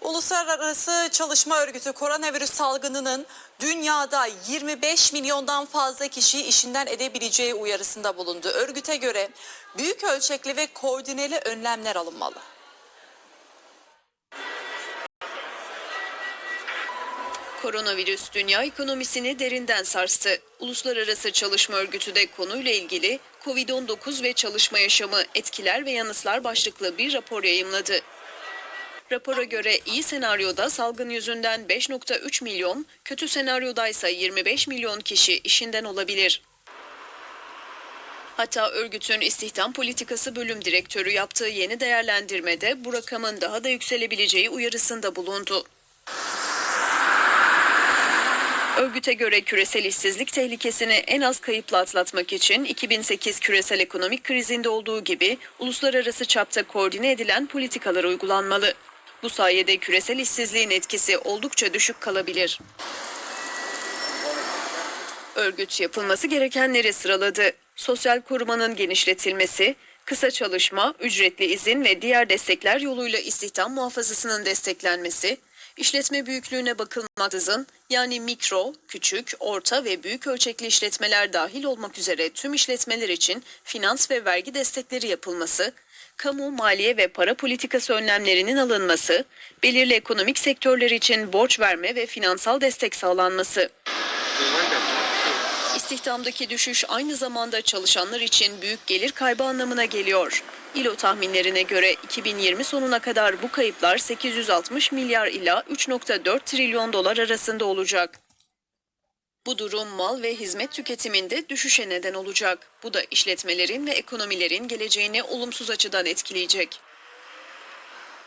Uluslararası Çalışma Örgütü koronavirüs salgınının dünyada 25 milyondan fazla kişiyi işinden edebileceği uyarısında bulundu. Örgüte göre büyük ölçekli ve koordineli önlemler alınmalı. Koronavirüs dünya ekonomisini derinden sarstı. Uluslararası Çalışma Örgütü de konuyla ilgili COVID-19 ve çalışma yaşamı etkiler ve yanıtlar başlıklı bir rapor yayımladı. Rapora göre iyi senaryoda salgın yüzünden 5.3 milyon, kötü senaryodaysa 25 milyon kişi işinden olabilir. Hatta örgütün istihdam politikası bölüm direktörü yaptığı yeni değerlendirmede bu rakamın daha da yükselebileceği uyarısında bulundu. Örgüte göre küresel işsizlik tehlikesini en az kayıpla atlatmak için 2008 küresel ekonomik krizinde olduğu gibi uluslararası çapta koordine edilen politikalar uygulanmalı. Bu sayede küresel işsizliğin etkisi oldukça düşük kalabilir. Örgüt yapılması gerekenleri sıraladı. Sosyal korumanın genişletilmesi, kısa çalışma, ücretli izin ve diğer destekler yoluyla istihdam muhafazasının desteklenmesi, işletme büyüklüğüne bakılmaksızın yani mikro, küçük, orta ve büyük ölçekli işletmeler dahil olmak üzere tüm işletmeler için finans ve vergi destekleri yapılması, kamu, maliye ve para politikası önlemlerinin alınması, belirli ekonomik sektörler için borç verme ve finansal destek sağlanması. İstihdamdaki düşüş aynı zamanda çalışanlar için büyük gelir kaybı anlamına geliyor. İLO tahminlerine göre 2020 sonuna kadar bu kayıplar 860 milyar ila 3.4 trilyon dolar arasında olacak. Bu durum mal ve hizmet tüketiminde düşüşe neden olacak. Bu da işletmelerin ve ekonomilerin geleceğini olumsuz açıdan etkileyecek.